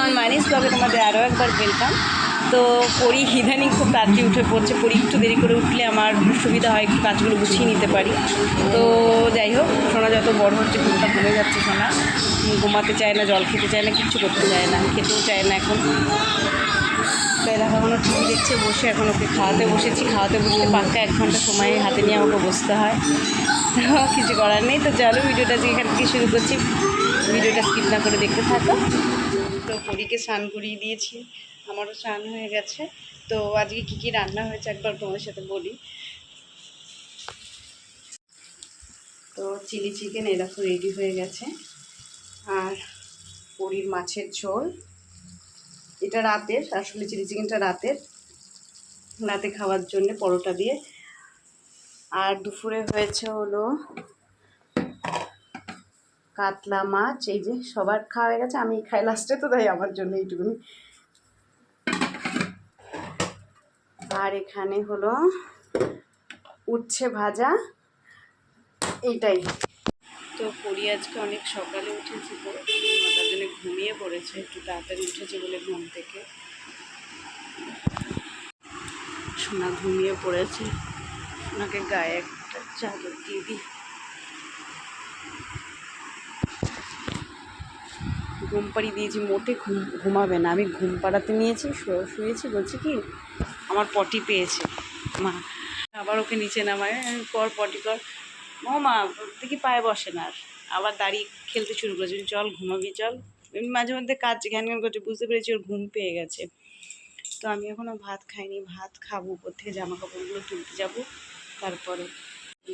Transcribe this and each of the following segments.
Everyone মাইনিস ব্লগে তোমাদের আরও একবার ওয়েলকাম তো পরি ইদানিং খুব তাড়াতাড়ি উঠে পড়ছে, পরি একটু দেরি করে উঠলে আমার সুবিধা হয় একটু কাজগুলো গুছিয়ে নিতে পারি। তো যাই হোক, সোনা যত বড় হচ্ছে ঘুমটা কমে যাচ্ছে সোনা। ঘুমাতে চায় না, জল খেতে চায় না, কিচ্ছু করতে চায় না, খেতেও চায় না এখন। এলাকা এখনও টিভি দেখছে, বসে এখন ওকে খাওয়াতে বসেছি। খাওয়াতে বসলে পাক্কা এক ঘণ্টা সময় হাতে নিয়ে আমাকে বসতে হয়। তো কিছু করার নেই। তো চলো, ভিডিওটা আজকে এখান থেকে শুরু করছি। ভিডিওটা স্কিপ না করে দেখতে থাকো। তো পরীকে স্নান করিয়ে দিয়েছি, আমারও স্নান হয়ে গেছে। তো আজকে কী কী রান্না হয়েছে একবার তোমাদের সাথে বলি। তো চিলি চিকেন এরকম রেডি হয়ে গেছে। আর পরির মাছের ঝোল। এটা রাতের, আসলে চিলি চিকেনটা রাতের। রাতে খাওয়ার জন্য পরোটা দিয়ে। আর দুপুরে হয়েছে হলো কাতলা মাছ, এই যে সবার খাওয়া হয়ে গেছে, আমি খাই লাস্টে তো, তাই আমার জন্য এইটুকুনি। আর এখানে হলো উচ্ছে ভাজা, এইটাই। তো পড়ি আজকে অনেক সকালে উঠেছি তো তার জন্য ঘুমিয়ে পড়েছে, একটু তাড়াতাড়ি উঠেছে বলে ঘুম থেকে। সোনা ঘুমিয়ে পড়েছে ওনাকে গায়ে একটা চাদর দিয়ে দিই। ঘুম পাড়িয়ে দিয়েছি, মোটে ঘুম, ঘুমাবে না। আমি ঘুম পাড়াতে নিয়েছি শুয়েছি, বলছি কি, আমার পটি পেয়েছে। মা, আবার ওকে নিচে নামায় "এই কর পটি, কর। ও মা দেখি পায়ে বসে না আর। আবার দাঁড়িয়ে খেলতে শুরু করেছে চল, ঘুমাবি, চল। মাঝে মধ্যে কাজ ঘ্যান ঘ্যান করছে, বুঝতে পেরেছি ওর ঘুম পেয়ে গেছে। তো আমি এখনও ভাত খাইনি, ভাত খাব, উপর থেকে জামা কাপড়গুলো তুলতে যাব, তারপরে।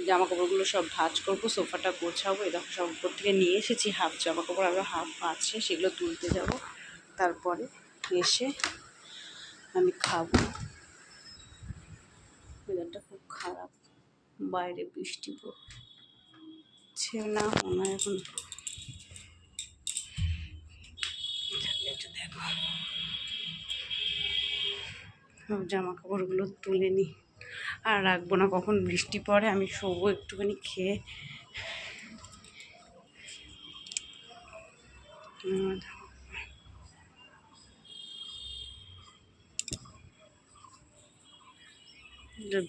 জামা কাপড়গুলো সব ভাঁজ করব, সোফাটা গোছাবো এরকম সব উপর থেকে নিয়ে এসেছি হাফ জামা কাপড় আরও হাফ আছে, সেগুলো তুলতে যাব। তারপরে এসে আমি খাব। ওয়েদারটা খুব খারাপ, বাইরে বৃষ্টি পড়ছে না, মনে হয় এখন দেখো। সব জামা কাপড়গুলো তুলে নিই আর রাখব না। কখন বৃষ্টি পড়ে আমি শোবো একটুখানি খেয়ে।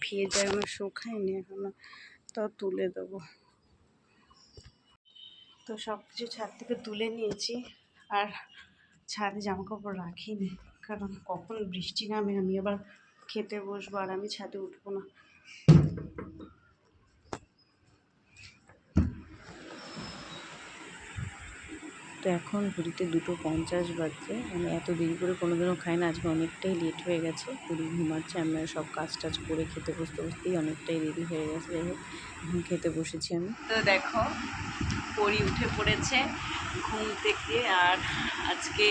ভিজে আমার শুকায়নি, এখনও তো তুলে দেবো। তো সব কিছু ছাদ থেকে তুলে নিয়েছি, আর ছাদে জামা কাপড় রাখিনি, কারণ কখন বৃষ্টি নামে আমি আবার খেতে বসবো আর আমি ছাদে উঠবো না। তো এখন ঘড়িতে দুটো পঞ্চাশ বাজছে। আমি এত দেরি করে কোনোদিনও খাই না। আজকে অনেকটাই লেট হয়ে গেছে। পুরি ঘুমাচ্ছে আমরা, সব কাজ টাজ করে খেতে বসতে বসতেই অনেকটাই দেরি হয়ে গেছে। যাই হোক, এখন খেতে বসেছি আমি। তো দেখো, পরি উঠে পড়েছে ঘুম থেকে। আর আজকে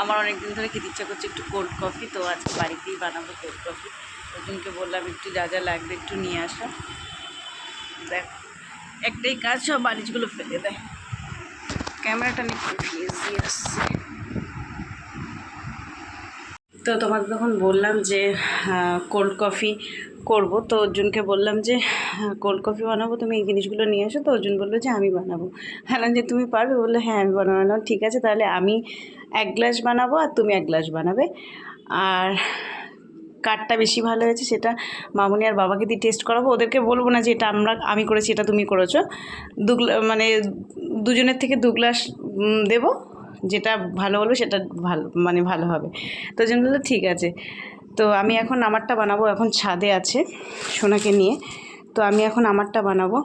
আমার অনেক দিন ধরে খেতে ইচ্ছা করছে একটু কোল্ড কফি তো আজকে বাড়িতেই বানাবো কোল্ড কফি ওজনকে বললাম, একটু যা যা লাগবে একটু নিয়ে আসা। দেখ, একটাই কাজ, সব বালিশগুলো ফেলে দেয় ক্যামেরাটা নিয়ে কনফিউজ আসছে তো তোমাকে তখন বললাম যে কোল্ড কফি করব। তো অর্জুনকে বললাম যে কোল্ড কফি বানাবো, তুমি এই জিনিসগুলো নিয়ে এসো। তো অর্জুন বলল যে, আমি বানাবো। হ্যাঁ যে, তুমি পারবে? বলল হ্যাঁ আমি বানাবো। ঠিক আছে, তাহলে আমি এক গ্লাস বানাবো আর তুমি এক গ্লাস বানাবে। আর কারটা বেশি ভালো হয়েছে, সেটা মামুনি আর বাবাকে দিয়ে টেস্ট করাবো। ওদেরকে বলব না যে এটা আমরা, আমি করেছি, এটা তুমি করেছ। দুগ্লা মানে দুজনের থেকে দু গ্লাস দেবো। যেটা ভালো বলবে, সেটা ভালো মানে ভালো হবে। তো জন্য বলল, ঠিক আছে। তো আমি এখন আমারটা বানাবো, এখন ছাদে আছে সোনাকে নিয়ে। তো আমি এখন আমারটা বানাবো।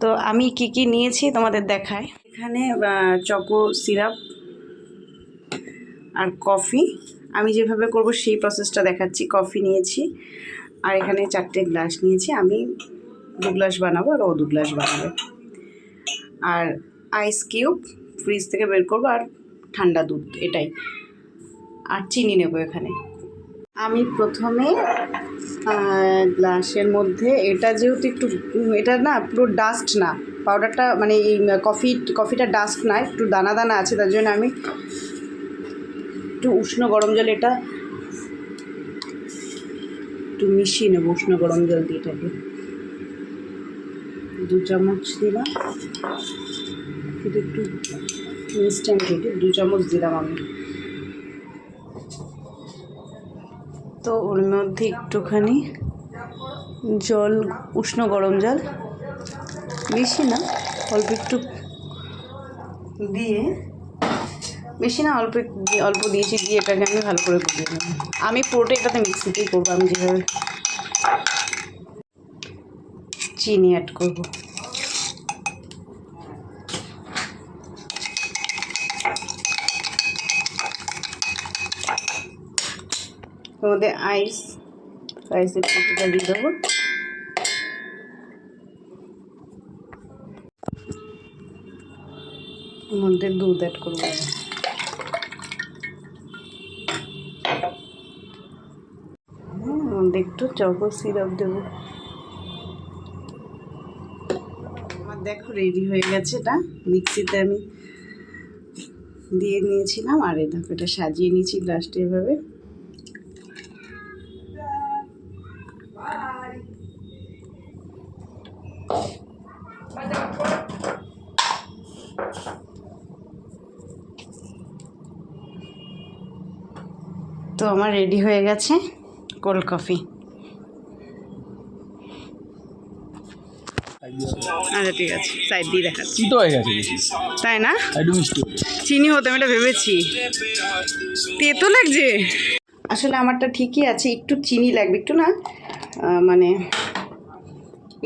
তো আমি কি কি নিয়েছি তোমাদের দেখায়। এখানে চকো সিরাপ আর কফি। আমি যেভাবে করব সেই প্রসেসটা দেখাচ্ছি। কফি নিয়েছি আর এখানে চারটে গ্লাস নিয়েছি। আমি দু গ্লাস বানাবো আর ও দু গ্লাস বানাবে। আর আইস কিউব ফ্রিজ থেকে বের করব আর ঠান্ডা দুধ, এটাই। আর চিনি নেব এখানে। আমি প্রথমে গ্লাসের মধ্যে, এটা যেহেতু একটু, এটা না পুরো ডাস্ট না। পাউডারটা মানে এই কফি কফিটা ডাস্ট না, একটু দানা দানা আছে, তার জন্য আমি একটু উষ্ণ গরম জল এটা একটু মিশিয়ে নেব উষ্ণ গরম জল দিয়ে এটাকে। দু চামচ দিলাম। এটা একটু ইনস্ট্যান্ট এটা দু চামচ দিলাম আমি। তো ওর মধ্যে একটুখানি জল, উষ্ণ গরম জল বেশি না অল্প একটু দিয়ে বেশি না, অল্প অল্প দিয়েছি, দিয়ে এটাকে আমি ভালো করে গুলিয়ে নেব। আমি পুরোটা এটাতে মিক্সিতেই করব, আমি যেভাবে চিনি অ্যাড করব। মধ্যে আইস আইসের টুকুটা দিয়ে দেবো। মধ্যে দুধ অ্যাড করব হুম, এর মধ্যে একটু চকো সিরাপ দেবো। আমার দেখো রেডি হয়ে গেছে এটা। মিক্সিতে আমি দিয়ে নিয়েছিলাম, আর এই দেখো এটা সাজিয়ে নিয়েছি গ্লাসটা এভাবে। তো আমার রেডি হয়ে গেছে। কোল্ড কফি আচ্ছা ঠিক আছে। সাইড দিয়ে দেখাচ্ছি। চিতো হয়ে গেছে তাই না? একটু মিষ্টি। চিনি হতে আমি এটা ভেবেছি। তেতো লাগছে? আসলে আমারটা ঠিকই আছে একটু চিনি লাগবে একটু না মানে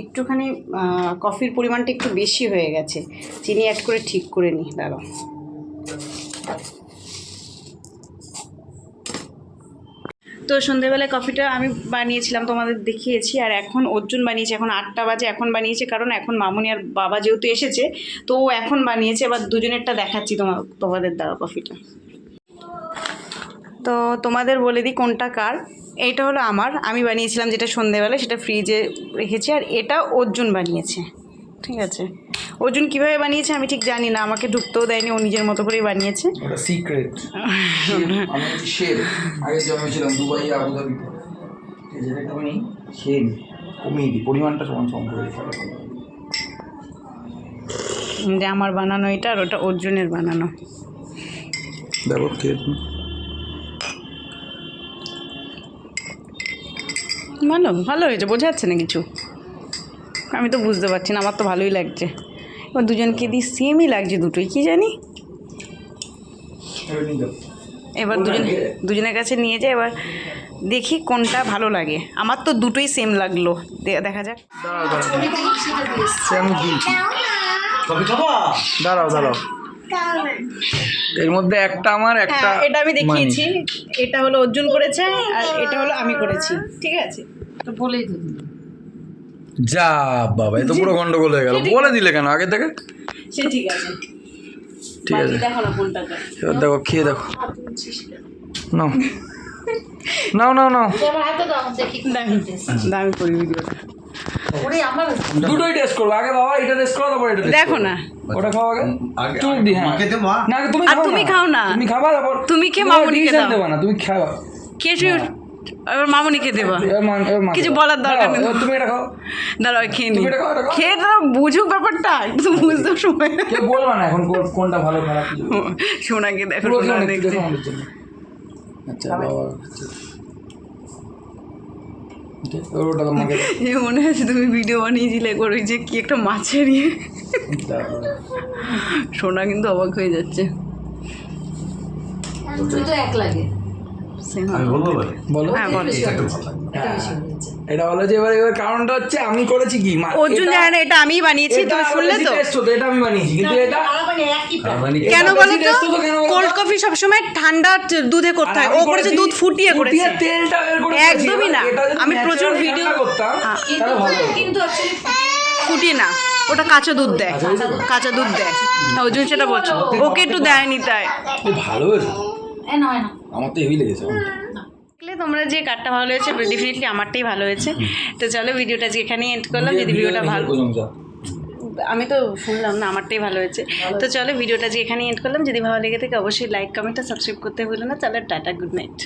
একটুখানি কফির পরিমাণটা একটু বেশি হয়ে গেছে। চিনি অ্যাড করে ঠিক করে নিই দাঁড়াও। তো সন্ধেবেলায় কফিটা আমি বানিয়েছিলাম, তোমাদের দেখিয়েছি, আর এখন অর্জুন বানিয়েছে, এখন আটটা বাজে, এখন বানিয়েছে, কারণ এখন মামুনি আর বাবা যেহেতু এসেছে, তো ও এখন বানিয়েছে, এবার দুজনেরটা দেখাচ্ছি তোমার তোমাদের দ্বারা কফিটা তো তোমাদের বলে দিই কোনটা কার, এইটা হলো আমার, আমি বানিয়েছিলাম যেটা সন্ধেবেলায় সেটা ফ্রিজে রেখেছি, আর এটা অর্জুন বানিয়েছে। ঠিক আছে। অর্জুন কীভাবে বানিয়েছে আমি ঠিক জানি না আমাকে ঢুকতেও দেয়নি ও নিজের মতো করেই বানিয়েছে। ওটা সিক্রেট আমি হচ্ছি আগে জন্মেছিলাম দুবাই আবুধাবিতে। যেটা একটুখানি খেয়ে কমিয়ে দিই পরিমাণটা সমান সমান করে যে আমার বানানো এটা আর ওটা অর্জুনের বানানো। দেখো খেয়ে ভালো ভালো হয়েছে বোঝা যাচ্ছে না কিছু। আমি তো বুঝতে পারছি না আমার তো ভালোই লাগছে। এবার দুজনকে দিয়ে সেমই লাগছে দুটোই কি জানি? এবার দুজন দুজনের কাছে নিয়ে যাই এবার দেখি কোনটা ভালো লাগে। আমার তো দুটোই সেম লাগল। দেখা যাক। দাঁড়াও দাঁড়াও এর মধ্যে একটা আমার একটা হ্যাঁ এটা আমি দেখিয়েছি। এটা হলো অর্জুন করেছে আর এটা হলো আমি করেছি। ঠিক আছে? তো বলেই। যা বাবা এ তো পুরো গন্ডগোল হয়ে গেল। বলে দিলে কেন? আগে থেকে? সে ঠিক আছে। ঠিক আছে। দেখো না এবার দেখো খেয়ে দেখো। নাও। নাও নাও নাও। দামি। করি ভিডিওটা দুটোই টেস্ট করব। আগে বাবা এটা টেস্ট করো তারপর এটা দেখো না। ওটা খাও আগে। দি হ্যাঁ। না তুমি খাও তুমি না। খাও না। তুমি খাবা তারপর। তুমি খেয়ে মামুনিকে decision দাও। না তুমি খাও কিছু এবার মামুনিকে দেবা। কিছু বলার দরকার নেই। তুমি এটা খাও। দাঁড়াও খেয়ে নি তুমি এটা খাও, এটা খাও। খেয়ে তো বুঝুক ব্যাপারটা একটু বুঝতে সময় বলবা না এখন কোনটা ভালো খারাপ সোনাকে দেখো সোনা দেখছে। আচ্ছা বাবা তোমাকে এ মনে হচ্ছে তুমি ভিডিও বানিয়েছিলে করে যে কি একটা মাছের ইয়ে। দাও। সোনা কিন্তু অবাক হয়ে যাচ্ছে। এক লাগে। বলো। হ্যাঁ এটা একটু ভালো লাগে এটা বেশি হয়েছে। এটা বলো যে এবার এবার কারণটা হচ্ছে আমি করেছি কি? অর্জুন জানে এটা আমি বানিয়েছি তুমি শুনলে তো? এটা আমি বানিয়েছি কিন্তু এটা তার মানে কি? কেন বলো তো? taste হতো কেন বলো? তো? কোল্ড কফি সবসময় ঠান্ডা দুধে করতে হয়। ও করেছে দুধ ফুটিয়ে করেছে। ফুটিয়ে তেলটা একদমই না। আমি প্রচুর করতাম। কিন্তু ফুটিয়ে না ওটা কাঁচা দুধ দেয়। কাঁচা দুধ দেয়। অর্জুন সেটা বলছো। ওকে একটু দেয়নি তাই। ভালো না। আমার তো হেভি লেগেছে তোমরা যে কার্ডটা ভালো হয়েছে ডেফিনেটলি আমারটাই ভালো হয়েছে। তো চলো ভিডিওটা আজকে এখানেই এন্ড করলাম। যদি ভিডিওটা ভালো। আমি তো শুনলাম না আমারটাই ভালো হয়েছে। তো চলো ভিডিওটা আজকে এখানেই এন্ড করলাম। যদি ভালো লেগে থাকে অবশ্যই লাইক কমেন্ট আর সাবস্ক্রাইব করতে ভুলো না। চলো টাটা গুড নাইট